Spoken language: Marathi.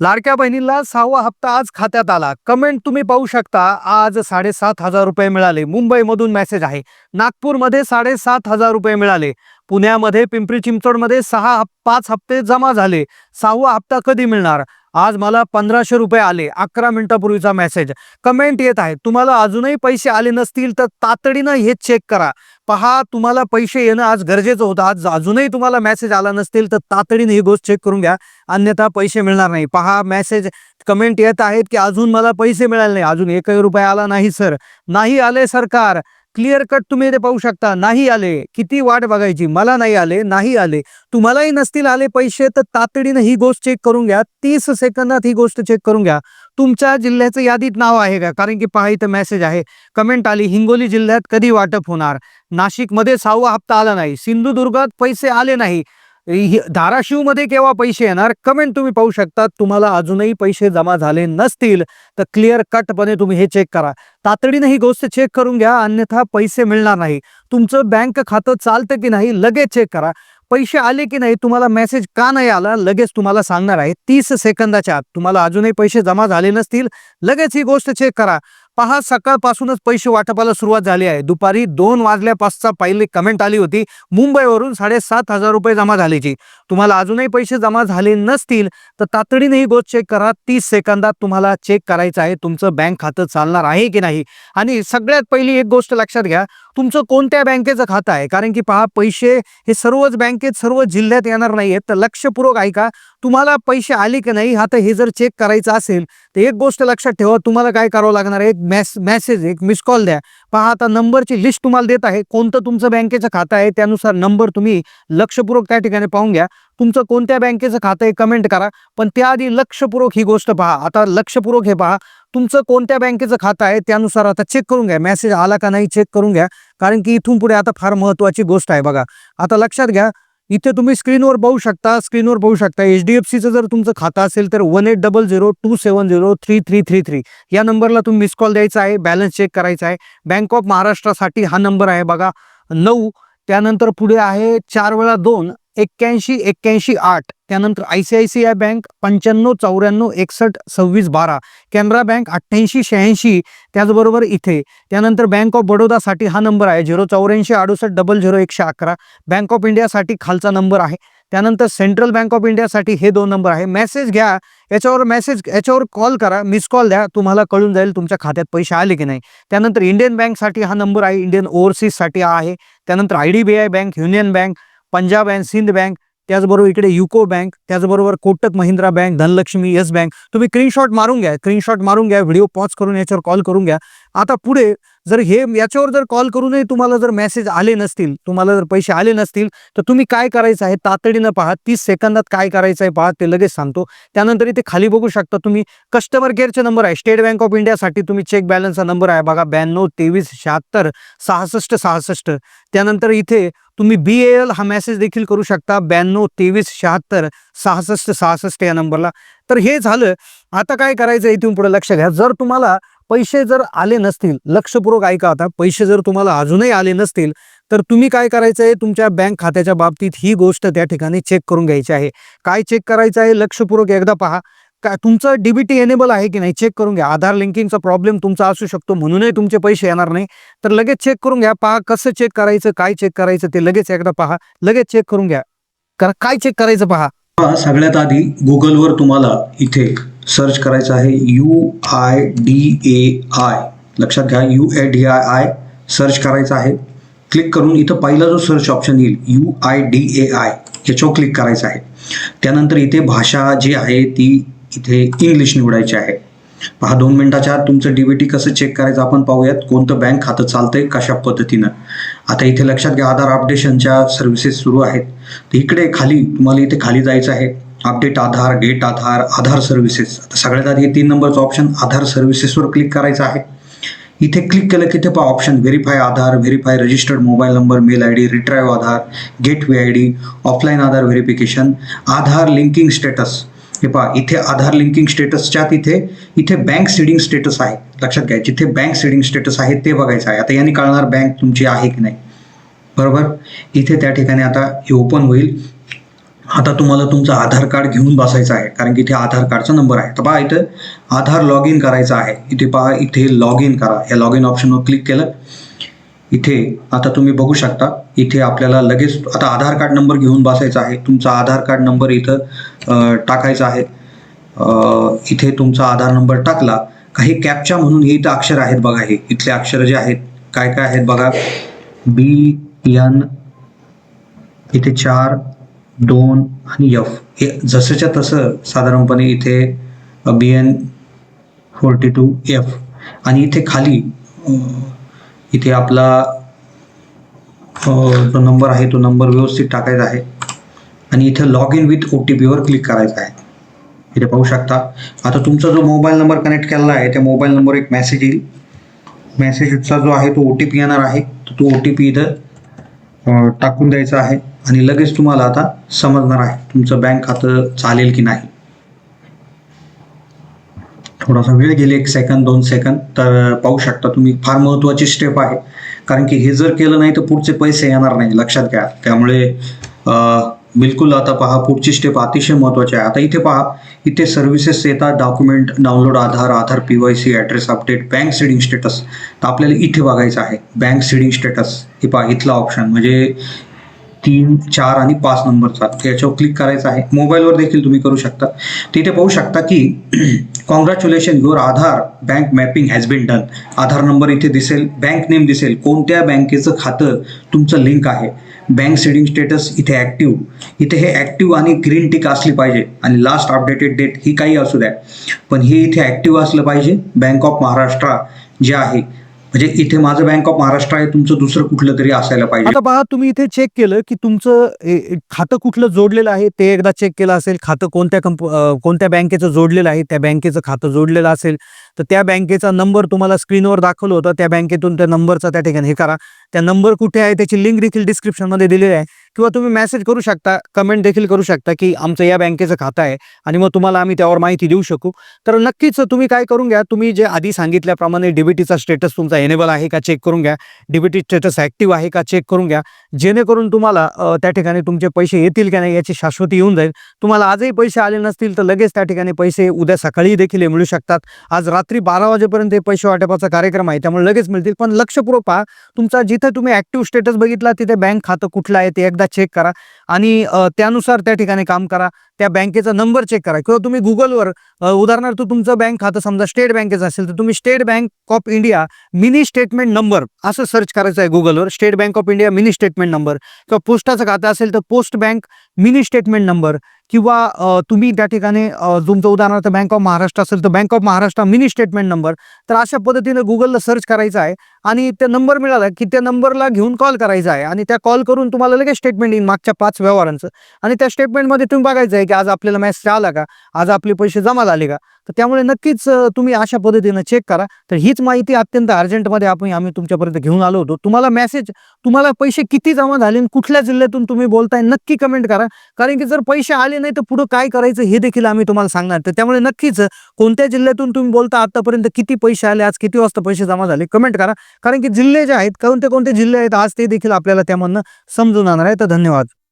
लाडक्या बहिणीला सहावा हप्ता आज खात्यात आला. कमेंट तुम्ही पाहू शकता. आज साडेसात हजार रुपये मिळाले. मुंबईमधून मेसेज आहे. नागपूरमध्ये साडेसात हजार रुपये मिळाले. पुण्यामध्ये पिंपरी चिंचवडमध्ये सहा पाच हप्ते जमा झाले. सहावा हप्ता कधी मिळणार? आज मला पंधराशे रुपये आले अकरा मिनिटापूर्वीचा मेसेज कमेंट येत आहे तुम्हाला अजूनही पैसे आले नसतील तर तातडीनं हे चेक करा. पहा तुम्हाला पैसे येणं आज गरजेचं होतं. आज अजूनही तुम्हाला मेसेज आला नसतील तर तातडीने ही गोष्ट चेक करून घ्या. अन्यथा पैसे मिळणार नाही. पहा मेसेज कमेंट येत आहेत की अजून मला पैसे मिळाले नाही. अजून एकही रुपये आला नाही सर नाही आले सरकार. क्लिअर कट तुम्ही ते पाहू शकता. नाही आले. किती वाट बघायची? मला नाही आले. नाही आले. तुम्हालाही नसतील आले पैसे तर तातडीनं ही गोष्ट चेक करून घ्या. तीस सेकंदात ही गोष्ट चेक करून घ्या. तुमच्या जिल्ह्याचं यादीत नाव आहे का? कारण की पहा इथं मेसेज आहे. कमेंट आली हिंगोली जिल्ह्यात कधी वाटप होणार? नाशिकमध्ये सहावा हप्ता आला नाही. सिंधुदुर्गात पैसे आले नाही. धाराशिवमध्ये केव्हा पैसे येणार? कमेंट तुम्ही पाहू शकता. तुम्हाला अजूनही पैसे जमा झाले नसतील तर क्लिअर कटपणे तुम्ही हे चेक करा. तातडीने ही गोष्ट चेक करून घ्या अन्यथा पैसे मिळणार नाही. तुमचं बँक खातं चालतं की नाही लगेच चेक करा. पैसे आले की नाही तुम्हाला मेसेज का नाही आला लगेच तुम्हाला सांगणार आहे. तीस सेकंदाच्या आत तुम्हाला अजूनही पैसे जमा झाले नसतील लगेच ही गोष्ट चेक करा. पहा सकाळपासूनच पैसे वाटपाला सुरुवात झाली आहे. दुपारी दोन वाजल्यापासचा पहिली कमेंट आली होती मुंबईवरून साडेसात हजार रुपये जमा झाल्याची तुम्हाला अजूनही पैसे जमा झाले नसतील तर तातडीने ही गोष्ट चेक करा. तीस सेकंदात तुम्हाला चेक करायचं आहे तुमचं बँक खातं चालणार आहे की नाही? आणि सगळ्यात पहिली एक गोष्ट लक्षात घ्या तुमचं कोणत्या बँकेचं खातं आहे? कारण की पहा पैसे हे सर्वच बँकेत सर्व जिल्ह्यात येणार नाही आहेत तर लक्षपूर्वक ऐका तुम्हाला पैसे आले की नाही आता हे जर चेक करायचं असेल तर एक गोष्ट लक्षात ठेवा तुम्हाला काय करावं लागणार आहे? एक मॅस मेसेज एक मिस कॉल द्या. पहा आता नंबरची लिस्ट तुम्हाला देत आहे. कोणतं तुमचं बँकेचं खातं आहे? त्यानुसार नंबर तुम्ही लक्षपूर्वक त्या ठिकाणी पाहून घ्या. तुमचं कोणत्या बँकेचं खातं आहे? कमेंट करा. पण त्याआधी लक्षपूर्वक ही गोष्ट पहा. आता लक्षपूर्वक हे पहा. तुमचं कोणत्या बँकेचं खातं आहे? त्यानुसार आता चेक करून घ्या. मेसेज आला का नाही? चेक करून घ्या. कारण की इथून पुढे आता फार महत्वाची गोष्ट आहे बघा. आता लक्षात घ्या इथे तुम्ही स्क्रीनवर पाहू शकता स्क्रीनवर पाहू शकता. एच डी एफ सीचं जर तुमचं खातं असेल तर one eight double zero two seven zero three three three three या नंबरला तुम्ही मिस कॉल द्यायचा आहे बॅलन्स चेक करायचा आहे. बँक ऑफ महाराष्ट्रासाठी हा नंबर आहे बघा. नऊ त्यानंतर पुढे आहे चार वेळा दोन. एक्क्याऐंशी एक्क्याऐंशी आठ. त्यानंतर I C I C I bank पंच्याण्णव चौऱ्याण्णव एकसष्ट सव्वीस बारा. कॅनरा बँक अठ्ठ्याऐंशी शहाऐंशी. त्याचबरोबर इथे. त्यानंतर बँक ऑफ बडोदासाठी हा नंबर आहे. झिरो चौऱ्याऐंशी अडुसष्ट डबल झिरो एकशे अकरा. बँक ऑफ इंडियासाठी खालचा नंबर आहे. त्यानंतर सेंट्रल बँक ऑफ इंडियासाठी हे दोन नंबर आहे. मेसेज घ्या. याच्यावर मेसेज याच्यावर कॉल करा. मिस कॉल द्या. तुम्हाला कळून जाईल तुमच्या खात्यात पैसे आले की नाही. त्यानंतर इंडियन बँकसाठी हा नंबर आहे. इंडियन ओव्हरसीजसाठी आहे. त्यानंतर I D B I bank union bank Punjab and Sindh bank त्याचबरोबर इकडे युको बँक त्याचबरोबर Kotak Mahindra bank Dhanlaxmi yes bank तुम्ही स्क्रीनशॉट मारून घ्या स्क्रीनशॉट मारून घ्या व्हिडिओ पॉज करून याच्यावर कॉल करून घ्या. आता पुढे जर हे याच्यावर जर कॉल करूनही तुम्हाला जर मेसेज आले नसतील तुम्हाला जर पैसे आले नसतील तर तुम्ही काय करायचं आहे? तातडीनं पहा. तीस सेकंदात काय करायचं आहे पहा. ते लगेच सांगतो. त्यानंतर इथे खाली बघू शकता तुम्ही. कस्टमर केअरचे नंबर आहे. स्टेट बँक ऑफ इंडियासाठी तुम्ही चेक बॅलन्सचा नंबर आहे बघा. ब्याण्णव तेवीस शहात्तर सहासष्ट सहासष्ट. त्यानंतर इथे तुम्ही बी एल हा मेसेज देखील करू शकता. ब्याण्णव तेवीस शहात्तर सहासष्ट सहासष्ट या नंबरला तर हे झालं. आता काय करायचं इथून पुढे लक्ष घ्या. जर तुम्हाला पैसे जर आले नसतील लक्षपूर्वक ऐका आता पैसे जर तुम्हाला अजूनही आले नसतील तर तुम्ही काय करायचं आहे तुमच्या बँक खात्याच्या बाबतीत ही गोष्ट त्या ठिकाणी चेक करून घ्यायची आहे. काय चेक करायचं आहे? लक्षपूर्वक एकदा पहा. का तुमचं डीबीटी एनेबल आहे की नाही? चेक करून घ्या. आधार लिंकिंगचा प्रॉब्लेम तुमचा असू शकतो म्हणूनही तुमचे पैसे येणार नाही. तर लगेच चेक करून घ्या. पहा कसं चेक करायचं काय चेक करायचं ते लगेच एकदा पहा. लगेच चेक करून घ्या. करा काय चेक करायचं पहा, सगळ्यात आधी गुगलवर तुम्हाला इथे सर्च करायचं आहे U I D A I. लक्षात घ्या U A D I I search करायचं आहे. क्लिक करून इथं पहिला जो search option U I D A I I याच्यावर क्लिक करायचं आहे. त्यानंतर इथे भाषा जी आहे ती इथे इंग्लिश निवडायची आहे. पहा दोन मिनिटाच्या आत तुमचं डीबीटी कसं चेक करायचं आपण पाहूयात. कोणतं बँक खातं चालतंय कशा पद्धतीनं? आता इथे लक्षात घ्या आधार अपडेशनच्या सर्व्हिसेस सुरू आहेत. तर इकडे खाली तुम्हाला इथे खाली जायचं आहे. Update Aadhaar get Aadhaar Aadhaar services आता सगळ्यात आधी हे तीन नंबरचं ऑप्शन आधार सर्व्हिसेसवर क्लिक करायचं आहे. इथे क्लिक केलं की ते पहा option verify Aadhaar verify registered mobile number mail I D retrieve Aadhaar get way I D offline Aadhaar verification Aadhaar linking status हे पहा इथे आधार लिंकिंग स्टेटसच्या तिथे इथे बँक सीडिंग स्टेटस आहे. लक्षात घ्या जिथे बँक सीडिंग स्टेटस आहे ते बघायचं आहे. आता यांनी कळणार बँक तुमची आहे की नाही. बरोबर? इथे त्या ठिकाणी आता हे ओपन होईल. आता तुम्हाला तुमचं आधार कार्ड घेऊन बसायचं आहे. कारण की इथे आधार कार्डचा नंबर आहे. तर पहा इथं आधार लॉग इन करायचं आहे. इथे पहा इथे लॉग इन करा. या लॉग इन ऑप्शनवर क्लिक केलं. इथे आता तुम्ही बघू शकता इथे आपल्याला लगेच आता आधार कार्ड नंबर घेऊन बसायचा आहे. तुमचा आधार कार्ड नंबर इथं टाकायचा आहे. इथे तुमचा आधार नंबर टाकला. काही कॅप्चा म्हणून हे इथं अक्षर आहेत बघा हे. इथले अक्षर जे आहेत काय काय आहेत बघा. बी एन इथे चार दोन आणि एफ हे जसंच्या तसं साधारणपणे इथे B N forty two F आणि इथे खाली इथे आपला जो नंबर आहे तो नंबर व्यवस्थित टाकायचा आहे. आणि इथे log in with O T पीवर क्लिक करायचं आहे. इथे पाहू शकता. आता तुमचा जो मोबाईल नंबर कनेक्ट केलेला आहे त्या मोबाईल नंबर एक मेसेज येईल. मेसेजचा जो आहे तो ओ टी पी येणार आहे. तर तो ओ टी पी इथं टाकून द्यायचा आहे. आणि लगेच तुम्हाला आता समजणार आहे तुमचं बँक खातं चालेल की नाही. थोडासा वेळ गेले एक सेकंद दोन सेकंद तर पाहू शकता तुम्ही फार महत्त्वाची स्टेप आहे. कारण की हे जर केलं नाही तर पुढचे पैसे येणार नाही लक्षात घ्या. त्यामुळे बिलकुल आता पहा पुढची स्टेप अतिशय महत्त्वाची आहे. आता इथे पहा इथे सर्व्हिसेस येतात document download Aadhaar Aadhaar P Y C address update bank seeding status तर आपल्याला इथे बघायचं आहे बँक सीडिंग स्टेटस हे पहा इथला ऑप्शन म्हणजे तीन चार आणि पाच नंबरचा याच्यावर क्लिक करायचं आहे. मोबाईलवर देखील तुम्ही करू शकता. तिथे पाहू शकता की congratulation your Aadhaar bank mapping has been done Aadhaar number इथे दिसेल. बँक नेम दिसेल. कोणत्या बँकेचं खातं तुमचं लिंक आहे? बँक सेडिंग स्टेटस इथे ॲक्टिव्ह इथे हे ॲक्टिव्ह आणि ग्रीन टिक असली पाहिजे. आणि लास्ट अपडेटेड डेट ही काही असू द्या. पण हे इथे ॲक्टिव्ह असलं पाहिजे. बँक ऑफ महाराष्ट्र जे आहे म्हणजे इथे माझं बँक ऑफ महाराष्ट्र आहे तुमचं दुसरं कुठलं तरी असायला पाहिजे. आता पहा तुम्ही इथे चेक केलं की तुमचं खातं कुठलं जोडलेलं आहे ते एकदा चेक केलं असेल खातं कोणत्या कंप कोणत्या बँकेचं जोडलेलं आहे त्या बँकेचं खातं जोडलेलं असेल तर त्या बँकेचा नंबर तुम्हाला स्क्रीनवर दाखवलं होतं त्या बँकेतून त्या नंबरचा त्या ठिकाणी हे करा. त्या नंबर कुठे आहे त्याची लिंक देखील डिस्क्रिप्शनमध्ये दिलेली आहे. किंवा तुम्ही मेसेज करू शकता कमेंट देखील करू शकता की आमचं या बँकेचं खातं आहे आणि मग तुम्हाला आम्ही त्यावर माहिती देऊ शकू. तर नक्कीच तुम्ही काय करून घ्या तुम्ही जे आधी सांगितल्याप्रमाणे डीबीटीचा स्टेटस तुमचा एनेबल आहे का चेक करून घ्या. डीबीटी स्टेटस ॲक्टिव्ह आहे का चेक करून घ्या. जेणेकरून तुम्हाला त्या ठिकाणी तुमचे पैसे येतील का नाही याची शाश्वती येऊन जाईल. तुम्हाला आजही पैसे आले नसतील तर लगेच त्या ठिकाणी पैसे उद्या सकाळी देखील हे मिळू शकतात. आज रात्री बारा वाजेपर्यंत हे पैसे वाटपाचा कार्यक्रम आहे त्यामुळे लगेच मिळतील. पण लक्षपूर्वक पहा तुमचा जिथे तुम्ही ॲक्टिव्ह स्टेटस बघितला तिथे बँक खातं कुठलं आहे ते एकदा चेक करा आणि त्यानुसार त्या ठिकाणी काम करा. त्या बँकेचा नंबर चेक करा. किंवा तुम्ही गुगलवर उदाहरणार्थ तुमचं बँक खातं समजा स्टेट बँकेचं असेल तर तुम्ही state bank of India mini statement number असं सर्च करायचं आहे गुगलवर state bank of India mini statement number किंवा पोस्टाचं खातं असेल तर post bank mini statement number किंवा तुम्ही त्या ठिकाणी तुमचं उदाहरणार्थ बँक ऑफ महाराष्ट्र असेल तर bank of Maharashtra mini statement number तर अशा पद्धतीने गुगलला सर्च करायचं आहे आणि त्या नंबर मिळाला की त्या नंबरला घेऊन कॉल करायचा आहे आणि त्या कॉल करून तुम्हाला लगेच स्टेटमेंट येईल मागच्या पाच व्यवहारांचं. आणि त्या स्टेटमेंटमध्ये तुम्ही बघायचं आहे की आज आपल्याला मॅसेज आला का? आज आपले पैसे जमा झाले का? तर त्यामुळे नक्कीच तुम्ही अशा पद्धतीनं चेक करा. तर हीच माहिती अत्यंत अर्जंटमध्ये आपण आम्ही तुमच्यापर्यंत घेऊन आलो होतो. तुम्हाला मेसेज तुम्हाला पैसे किती जमा झाले आणि कुठल्या जिल्ह्यातून तुम्ही बोलताय नक्की कमेंट करा. कारण की जर पैसे आले आले नाही तर पुढं काय करायचं हे देखील आम्ही तुम्हाला सांगणार. तर त्यामुळे नक्कीच कोणत्या जिल्ह्यातून तुम्ही बोलता आतापर्यंत किती पैसे आले आज किती वाजता पैसे जमा झाले कमेंट करा. कारण की जिल्हे जे आहेत कोणते कोणते जिल्हे आहेत आज ते देखील आपल्याला त्यामधनं समजून आणणार आहे. तर धन्यवाद.